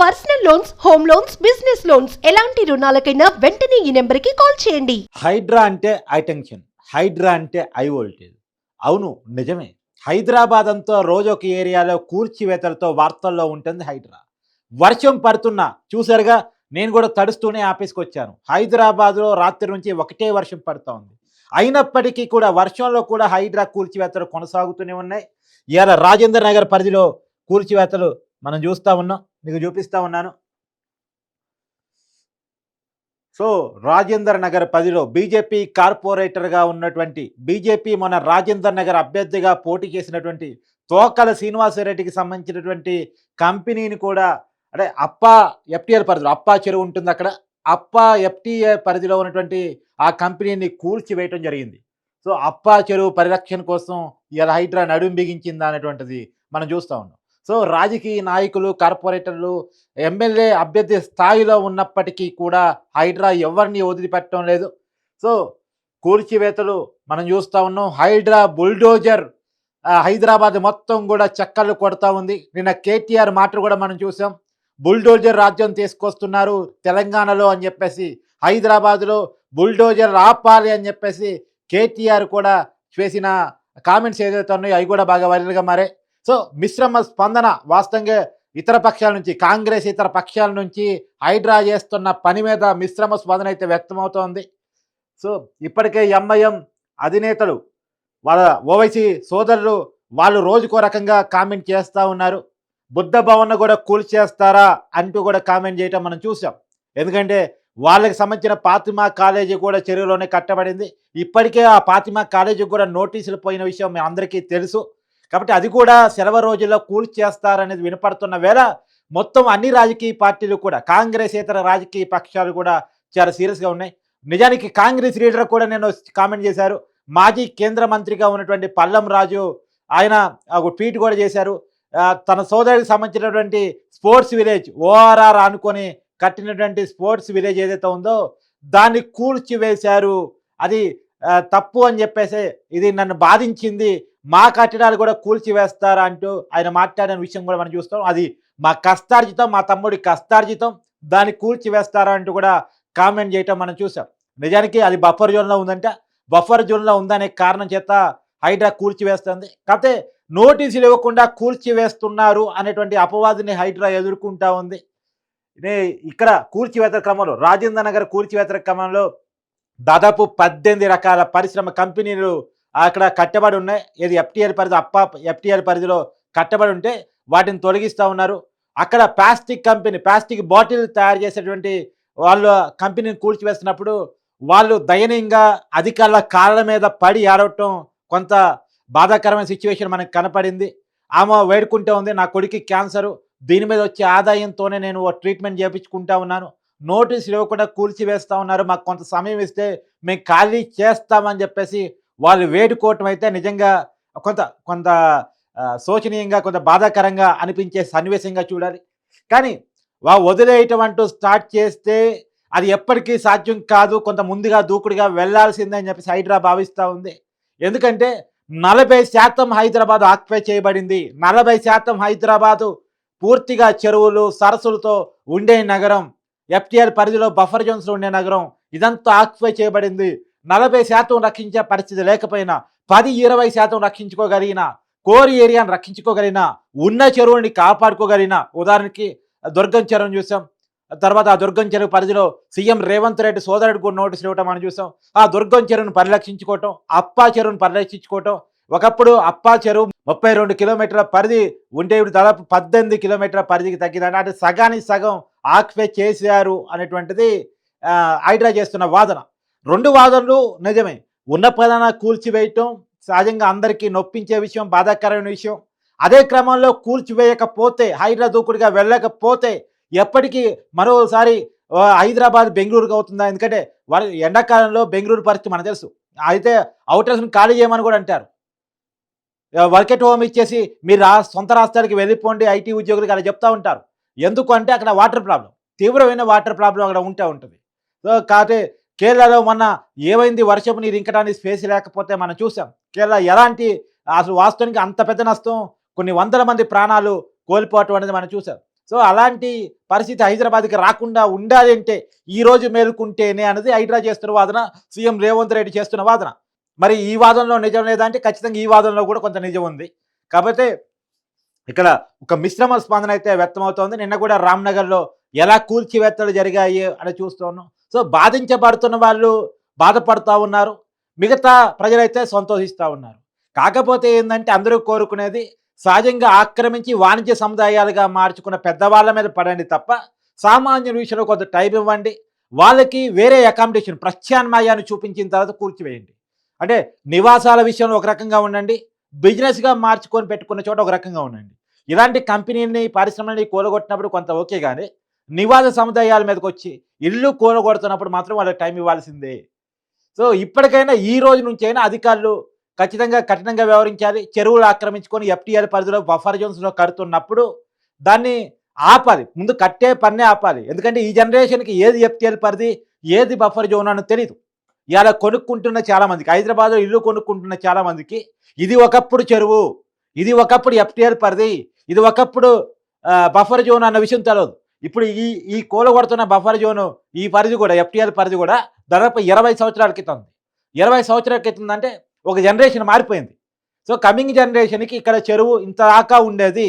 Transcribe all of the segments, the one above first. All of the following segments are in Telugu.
Personal loans home loans business loans. ఎలాంటి రుణాలకైనా వెంటనే ఈ నెంబర్కి కాల్ చేయండి. హైడ్రా అంటే హైటెన్షన్ హైడ్రా అంటే హై వోల్టేజ్. అవును నిజమే. హైదరాబాద్ అంతా రోజొక ఏరియాలో కూర్చివేతలతో వార్తల్లో ఉంటుంది హైడ్రా. వర్షం పడుతున్నా చూసారుగా నేను కూడా తడుస్తూనే ఆఫీస్కి వచ్చాను హైదరాబాద్లో రాత్రి నుంచి ఒకటే వర్షం పడుతూ ఉంది. అయినప్పటికీ కూడా వర్షంలో కూడా హైడ్రా కూల్చివేతలు కొనసాగుతూనే ఉన్నాయి. ఇవాళ రాజేంద్ర నగర్ పరిధిలో కూల్చివేతలు మనం చూస్తూ ఉన్నాం మీకు చూపిస్తూ ఉన్నాను. సో రాజేందర్ నగర్ పదిలో బీజేపీ కార్పొరేటర్గా ఉన్నటువంటి బీజేపీ మన రాజేందర్ నగర్ అభ్యర్థిగా పోటీ చేసినటువంటి తోకల శ్రీనివాసరెడ్డికి సంబంధించినటువంటి కంపెనీని కూడా అంటే అప్పా ఎఫ్టీఎల్ పరిధిలో అప్పా చెరువు ఉంటుంది అక్కడ అప్పా ఎఫ్టీఏ పరిధిలో ఉన్నటువంటి ఆ కంపెనీని కూల్చివేయటం జరిగింది. సో అప్పా చెరువు పరిరక్షణ కోసం ఇలా హైడ్రా నడుం బిగించిందా అనేటువంటిది మనం చూస్తూ ఉన్నాం. సో రాజకీయ నాయకులు కార్పొరేటర్లు ఎమ్మెల్యే అభ్యర్థి స్థాయిలో ఉన్నప్పటికీ కూడా హైడ్రా ఎవరిని వదిలిపెట్టడం లేదు. సో కూల్చివేతలు మనం చూస్తూ ఉన్నాం. హైడ్రా బుల్డోజర్ హైదరాబాద్ మొత్తం కూడా చక్కర్లు కొడతా ఉంది. నిన్న కేటీఆర్ మాట కూడా మనం చూసాం. బుల్డోజర్ రాజ్యం తీసుకొస్తున్నారు తెలంగాణలో అని చెప్పేసి హైదరాబాద్లో బుల్డోజర్ ఆపాలి అని చెప్పేసి కేటీఆర్ కూడా చేసిన కామెంట్స్ ఏదైతే ఉన్నాయో అవి కూడా బాగా వైరల్గా మారే సో మిశ్రమ స్పందన వాస్తవంగా ఇతర పక్షాల నుంచి కాంగ్రెస్ ఇతర పక్షాల నుంచి హైడ్రా చేస్తున్న పని మీద మిశ్రమ స్పందన అయితే వ్యక్తమవుతోంది. సో ఇప్పటికే ఎంఐఎం అధినేతలు వాళ్ళ ఓవైసీ సోదరులు వాళ్ళు రోజుకో రకంగా కామెంట్ చేస్తూ ఉన్నారు. బుద్ధ భవన్ కూడా కూల్చేస్తారా అంటూ కూడా కామెంట్ చేయటం మనం చూసాం. ఎందుకంటే వాళ్ళకి సంబంధించిన పాతిమా కాలేజీ కూడా చెరువులోనే కట్టబడింది. ఇప్పటికే ఆ పాతిమా కాలేజీకి కూడా నోటీసులు పోయిన విషయం మీ అందరికీ తెలుసు. కాబట్టి అది కూడా సెలవు రోజుల్లో కూల్చేస్తారనేది వినపడుతున్న వేళ మొత్తం అన్ని రాజకీయ పార్టీలు కూడా కాంగ్రెస్ ఇతర రాజకీయ పక్షాలు కూడా చాలా సీరియస్గా ఉన్నాయి. నిజానికి కాంగ్రెస్ లీడర్ కూడా నేను కామెంట్ చేశారు. మాజీ కేంద్ర మంత్రిగా ఉన్నటువంటి పల్లం రాజు ఆయన ఒక ట్వీట్ కూడా చేశారు. తన సోదరుడికి సంబంధించినటువంటి స్పోర్ట్స్ విలేజ్ ఓఆర్ఆర్ అనుకొని కట్టినటువంటి స్పోర్ట్స్ విలేజ్ ఏదైతే ఉందో దాన్ని కూల్చివేశారు. అది తప్పు అని చెప్పేసి ఇది నన్ను బాధించింది. మా కట్టడాలు కూడా కూల్చివేస్తారా అంటూ ఆయన మాట్లాడిన విషయం కూడా మనం చూస్తాం. అది మా కష్టార్జితం మా తమ్ముడి కష్టార్జితం దాన్ని కూల్చివేస్తారా అంటూ కూడా కామెంట్ చేయటం మనం చూసాం. నిజానికి అది బఫర్ జోన్లో ఉందంట. బఫర్ జోన్లో ఉందనే కారణం చేత హైడ్రా కూల్చివేస్తుంది. కాకపోతే నోటీసులు ఇవ్వకుండా కూల్చివేస్తున్నారు అనేటువంటి అపవాదిని హైడ్రా ఎదుర్కొంటా ఉంది. ఇక్కడ కూల్చివేత క్రమంలో రాజేంద్ర నగర్ కూల్చివేత క్రమంలో దాదాపు పద్దెనిమిది రకాల పరిశ్రమ కంపెనీలు అక్కడ కట్టబడి ఉన్నాయి ఇది ఎఫ్టీఎల్ పరిధి అప్ప ఎఫ్టీఎల్ పరిధిలో కట్టబడి ఉంటే వాటిని తొలగిస్తూ ఉన్నారు. అక్కడ ప్లాస్టిక్ కంపెనీ ప్లాస్టిక్ బాటిల్ తయారు చేసేటువంటి వాళ్ళ కంపెనీని కూల్చివేస్తున్నప్పుడు వాళ్ళు దయనీయంగా అధికారుల కాళ్ళ మీద పడి ఆడవటం కొంత బాధాకరమైన సిచ్యువేషన్ మనకు కనపడింది. ఆమె వేడుకుంటూ ఉంది నా కొడుకు క్యాన్సరు దీని మీద వచ్చే ఆదాయంతోనే నేను ఓ ట్రీట్మెంట్ చేయించుకుంటా ఉన్నాను. నోటీసులు ఇవ్వకుండా కూల్చివేస్తా ఉన్నారు మాకు కొంత సమయం ఇస్తే మేము ఖాళీ చేస్తామని చెప్పేసి వాళ్ళు వేడుకోవటం అయితే నిజంగా కొంత కొంత శోచనీయంగా కొంత బాధాకరంగా అనిపించే సన్నివేశంగా చూడాలి. కానీ వా వదిలేయటం అంటూ స్టార్ట్ చేస్తే అది ఎప్పటికీ సాధ్యం కాదు కొంత ముందుగా దూకుడుగా వెళ్ళాల్సిందని చెప్పేసి హైడ్రా భావిస్తూ ఉంది. ఎందుకంటే నలభై శాతం హైదరాబాద్ ఆక్యుపై చేయబడింది. నలభై శాతం హైదరాబాదు పూర్తిగా చెరువులు సరస్సులతో ఉండే నగరం ఎఫ్టీఆర్ పరిధిలో బఫర్ జోన్స్లో ఉండే నగరం ఇదంతా ఆక్యుపై చేయబడింది. నలభై శాతం రక్షించే పరిస్థితి లేకపోయినా పది ఇరవై శాతం రక్షించుకోగలిగిన కోరి ఏరియాను రక్షించుకోగలిగిన ఉన్న చెరువుని కాపాడుకోగలిగిన ఉదాహరణకి దుర్గం చెరువును చూసాం. తర్వాత ఆ దుర్గం చెరువు పరిధిలో సీఎం రేవంత్ రెడ్డి సోదరుడు కూడా నోటీసులు ఇవ్వటం మనం చూసాం. ఆ దుర్గం చెరువును పరిరక్షించుకోవటం అప్పా చెరువును పరిరక్షించుకోవటం ఒకప్పుడు అప్పా చెరువు ముప్పై రెండు కిలోమీటర్ల పరిధి ఉంటే ఇప్పుడు దాదాపు పద్దెనిమిది కిలోమీటర్ల పరిధికి తగ్గిందంటే అంటే సగానికి సగం ఆక్యుపై చేశారు అనేటువంటిది ఐడ్రా హైడ్రా చేస్తున్న వాదన. రెండు వాదనలు నిజమే. ఉన్న ప్రధాన కూల్చివేయటం సహజంగా అందరికీ నొప్పించే విషయం బాధాకరమైన విషయం. అదే క్రమంలో కూల్చివేయకపోతే హైడ్రా దూకుడుగా వెళ్ళకపోతే ఎప్పటికీ మరోసారి హైదరాబాద్ బెంగళూరుగా అవుతుందా? ఎందుకంటే వారి ఎండాకాలంలో బెంగళూరు పరిస్థితి మనకు తెలుసు. అయితే అవుటర్స్ని ఖాళీ చేయమని కూడా అంటారు. వర్క్ ఎట్ హోమ్ ఇచ్చేసి మీరు రా సొంత రాష్ట్రానికి వెళ్ళిపోండి ఐటీ ఉద్యోగులకు అలా చెప్తా ఉంటారు. ఎందుకు అంటే అక్కడ వాటర్ ప్రాబ్లం. తీవ్రమైన వాటర్ ప్రాబ్లం అక్కడ ఉంటే ఉంటుంది. సో కాకపోతే కేరళలో మొన్న ఏమైంది? వర్షపు నీరు ఇంకడానికి స్పేస్ లేకపోతే మనం చూసాం. కేరళ ఎలాంటి అసలు వాస్తవానికి అంత పెద్ద నష్టం? కొన్ని వందల మంది ప్రాణాలు కోల్పోవటం అనేది మనం చూసాం. సో అలాంటి పరిస్థితి హైదరాబాద్కి రాకుండా ఉండాలి అంటే ఈ రోజు మేలుకుంటేనే అనేది హైడ్రా చేస్తున్న వాదన సీఎం రేవంత్ రెడ్డి చేస్తున్న వాదన. మరి ఈ వాదనలో నిజం లేదంటే ఖచ్చితంగా ఈ వాదనలో కూడా కొంత నిజం ఉంది. కాకపోతే ఇక్కడ ఒక మిశ్రమ స్పందన అయితే వ్యక్తమవుతోంది. నిన్న కూడా రామ్నగర్లో ఎలా కూల్చివేత్తలు జరిగాయి అని చూస్తున్నాం సో బాధించబడుతున్న వాళ్ళు బాధపడుతూ ఉన్నారు. మిగతా ప్రజలైతే సంతోషిస్తూ ఉన్నారు. కాకపోతే ఏంటంటే అందరూ కోరుకునేది సహజంగా ఆక్రమించి వాణిజ్య సముదాయాలుగా మార్చుకున్న పెద్దవాళ్ళ మీద పడండి తప్ప సామాన్యుల విషయంలో కొంత టైం ఇవ్వండి. వాళ్ళకి వేరే అకామిడేషన్ ప్రత్యామ్నాయాన్ని చూపించిన తర్వాత కూర్చివేయండి అంటే నివాసాల విషయంలో ఒక రకంగా ఉండండి. బిజినెస్గా మార్చుకొని పెట్టుకున్న చోట ఒక రకంగా ఉండండి. ఇలాంటి కంపెనీని పరిశ్రమని కూలగొట్టినప్పుడు కొంత ఓకే కానీ నివాస సముదాయాల మీదకి వచ్చి ఇల్లు కూలగొడుతున్నప్పుడు మాత్రం వాళ్ళకి టైం ఇవ్వాల్సిందే. సో ఇప్పటికైనా ఈ రోజు నుంచి అయినా అధికారులు ఖచ్చితంగా కఠినంగా వ్యవహరించాలి. చెరువులు ఆక్రమించుకొని ఎఫ్టీఆర్ పరిధిలో బఫర్ జోన్స్లో కడుతున్నప్పుడు దాన్ని ఆపాలి. ముందు కట్టే పన్నే ఆపాలి. ఎందుకంటే ఈ జనరేషన్కి ఏది ఎఫ్టీఆర్ పరిధి ఏది బఫర్ జోన్ అని తెలియదు ఇలా కొనుక్కుంటున్న చాలామందికి హైదరాబాద్లో ఇల్లు కొనుక్కుంటున్న చాలామందికి ఇది ఒకప్పుడు చెరువు ఇది ఒకప్పుడు ఎఫ్టీఆర్ పరిధి ఇది ఒకప్పుడు బఫర్ జోన్ అన్న విషయం తెలియదు ఇప్పుడు ఈ ఈ కూలగొడుతున్న బఫర్ జోను ఈ పరిధి కూడా ఎఫ్టీఆర్ పరిధి కూడా దాదాపు ఇరవై సంవత్సరాల క్రితం ఉంది. ఇరవై సంవత్సరాల క్రితం అంటే ఒక జనరేషన్ మారిపోయింది. సో కమింగ్ జనరేషన్కి ఇక్కడ చెరువు ఇంత దాకా ఉండేది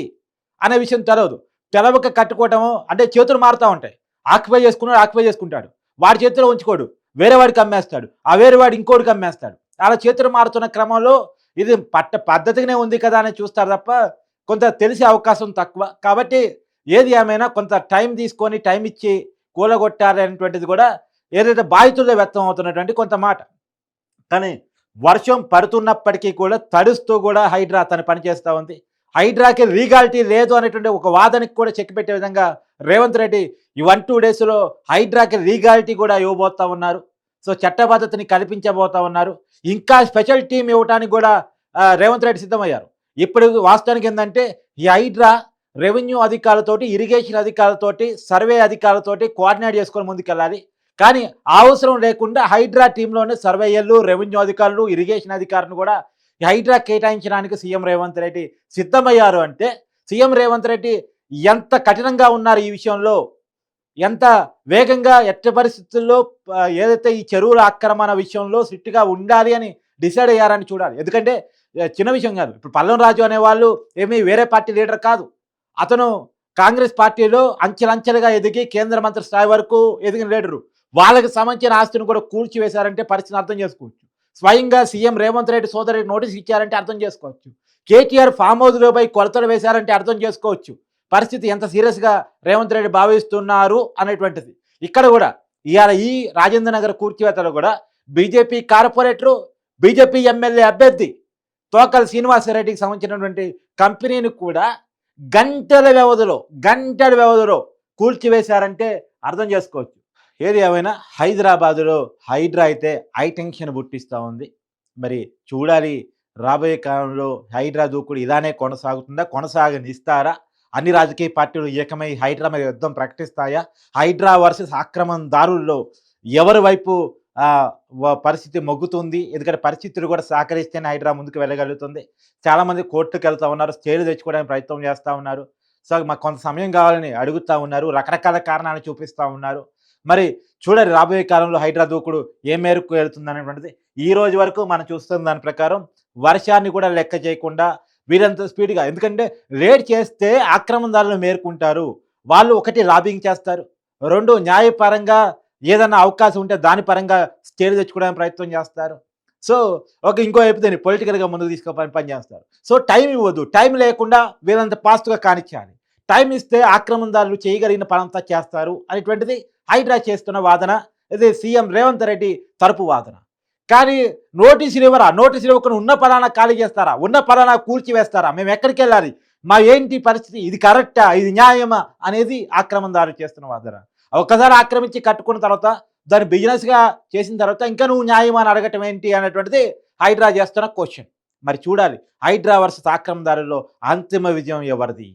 అనే విషయం తెలవదు. తెలవక కట్టుకోవటము అంటే చేతులు మారుతూ ఉంటాయి. ఆక్యుపై చేసుకున్నాడు ఆక్యుపై చేసుకుంటాడు. వాడి చేతిలో ఉంచుకోడు వేరే వాడికి అమ్మేస్తాడు ఆ వేరే వాడు ఇంకోటికి అమ్మేస్తాడు. అలా చేతులు మారుతున్న క్రమంలో ఇది పట్ట పద్ధతిగానే ఉంది కదా అని చూస్తారు తప్ప కొంత తెలిసే అవకాశం తక్కువ. కాబట్టి ఏది ఏమైనా కొంత టైం తీసుకొని టైం ఇచ్చి కూలగొట్టారనేటువంటిది కూడా ఏదైతే బాధితుల్లో వ్యక్తం అవుతున్నటువంటి కొంత మాట. కానీ వర్షం పడుతున్నప్పటికీ కూడా తడుస్తూ కూడా హైడ్రా తను పనిచేస్తూ ఉంది. హైడ్రాకి లీగాలిటీ లేదు అనేటువంటి ఒక వాదనకి కూడా చెక్ పెట్టే విధంగా రేవంత్ రెడ్డి ఈ వన్ టూ డేస్లో హైడ్రాకి లీగాలిటీ కూడా ఇవ్వబోతూ ఉన్నారు. సో చట్టబద్ధతని కల్పించబోతా ఉన్నారు. ఇంకా స్పెషల్ టీం ఇవ్వటానికి కూడా రేవంత్ రెడ్డి సిద్ధమయ్యారు. ఇప్పుడు వాస్తవానికి ఏంటంటే ఈ హైడ్రా రెవెన్యూ అధికారులతోటి ఇరిగేషన్ అధికారులతోటి సర్వే అధికారులతోటి కోఆర్డినేట్ చేసుకొని ముందుకెళ్ళాలి. కానీ అవసరం లేకుండా హైడ్రా టీంలోనే సర్వేయర్లు రెవెన్యూ అధికారులు ఇరిగేషన్ అధికారులు కూడా ఈ హైడ్రా కేటాయించడానికి సీఎం రేవంత్ రెడ్డి సిద్ధమయ్యారు అంటే సీఎం రేవంత్ రెడ్డి ఎంత కఠినంగా ఉన్నారు ఈ విషయంలో ఎంత వేగంగా ఎట్టి పరిస్థితుల్లో ఏదైతే ఈ చెరువుల ఆక్రమణ విషయంలో స్ట్రిక్ట్గా ఉండాలి అని డిసైడ్ అయ్యారని చూడాలి. ఎందుకంటే చిన్న విషయం కాదు ఇప్పుడు పల్లం రాజు అనేవాళ్ళు ఏమీ వేరే పార్టీ లీడర్ కాదు. అతను కాంగ్రెస్ పార్టీలో అంచెలంచెలుగా ఎదిగి కేంద్ర మంత్రి స్థాయి వరకు ఎదిగిన లీడరు. వాళ్ళకి సంబంధించిన ఆస్తిని కూడా కూల్చివేశారంటే పరిస్థితిని అర్థం చేసుకోవచ్చు. స్వయంగా సీఎం రేవంత్ రెడ్డి సోదరికి నోటీస్ ఇచ్చారంటే అర్థం చేసుకోవచ్చు. కేటీఆర్ ఫామ్ హౌస్లోపై కొలతలు వేశారంటే అర్థం చేసుకోవచ్చు. పరిస్థితి ఎంత సీరియస్గా రేవంత్ రెడ్డి భావిస్తున్నారు అనేటువంటిది. ఇక్కడ కూడా ఇవాళ ఈ రాజేంద్ర నగర్ కూర్చివేతలో కూడా బీజేపీ కార్పొరేటరు బీజేపీ ఎమ్మెల్యే అభ్యర్థి తోకల్ శ్రీనివాసరెడ్డికి సంబంధించినటువంటి కంపెనీని కూడా గంటల వ్యవధిలో గంటల వ్యవధిలో కూల్చివేశారంటే అర్థం చేసుకోవచ్చు. ఏది ఏమైనా హైదరాబాదులో హైడ్రా అయితే హైటెన్షన్ పుట్టిస్తూ ఉంది. మరి చూడాలి రాబోయే కాలంలో హైడ్రా దూకుడు ఇలానే కొనసాగుతుందా కొనసాగనిస్తారా? అన్ని రాజకీయ పార్టీలు ఏకమై హైడ్రా మీద యుద్ధం ప్రకటిస్తాయా? హైడ్రా వర్సెస్ ఆక్రమణదారుల్లో ఎవరి వైపు పరిస్థితి మొగ్గుతుంది. ఎందుకంటే పరిస్థితులు కూడా సహకరిస్తేనే హైడ్రా ముందుకు వెళ్ళగలుగుతుంది. చాలామంది కోర్టుకు వెళ్తా ఉన్నారు స్టేలు తెచ్చుకోవడానికి ప్రయత్నం చేస్తూ ఉన్నారు. సో మాకు కొంత సమయం కావాలని అడుగుతూ ఉన్నారు రకరకాల కారణాలు చూపిస్తూ ఉన్నారు. మరి చూడండి రాబోయే కాలంలో హైడ్రా దూకుడు ఏ మేరకు వెళ్తుంది అనేటువంటిది ఈ రోజు వరకు మనం చూస్తున్న దాని ప్రకారం వర్షాన్ని కూడా లెక్క చేయకుండా వీరంత స్పీడ్గా ఎందుకంటే లేట్ చేస్తే ఆక్రమణదారులు మేరుకుంటారు. వాళ్ళు ఒకటి లాబింగ్ చేస్తారు. రెండు న్యాయపరంగా ఏదైనా అవకాశం ఉంటే దాని పరంగా స్టేజ్ తెచ్చుకోవడానికి ప్రయత్నం చేస్తారు. సో ఒక ఇంకో వైపు దాన్ని పొలిటికల్గా ముందుకు తీసుకోవడానికి పని చేస్తారు. సో టైం ఇవ్వద్దు టైం లేకుండా వీళ్ళంత ఫాస్ట్గా కానిచ్చాలి. టైం ఇస్తే ఆక్రమణదారులు చేయగలిగిన పనంతా చేస్తారు అనేటువంటిది హైడ్రా చేస్తున్న వాదన. ఇది సీఎం రేవంత్ రెడ్డి తరపు వాదన. కానీ నోటీసులు ఇవ్వరా? నోటీసులు ఇవ్వకుండా ఉన్న పలానా ఖాళీ చేస్తారా? ఉన్న పలానా కూల్చివేస్తారా మేము ఎక్కడికి వెళ్ళాలి మా ఏంటి పరిస్థితి? ఇది కరెక్టా ఇది న్యాయమా? అనేది ఆక్రమణదారులు చేస్తున్న వాదన. ఒక్కసారి ఆక్రమించి కట్టుకున్న తర్వాత దాన్ని బిజినెస్గా చేసిన తర్వాత ఇంకా నువ్వు న్యాయం అని అడగటం ఏంటి అనేటువంటిది హైడ్రా చేస్తున్న క్వశ్చన్ మరి చూడాలి. హైడ్రా వర్సెస్ ఆక్రమణదారుల్లో అంతిమ విజయం ఎవరిది?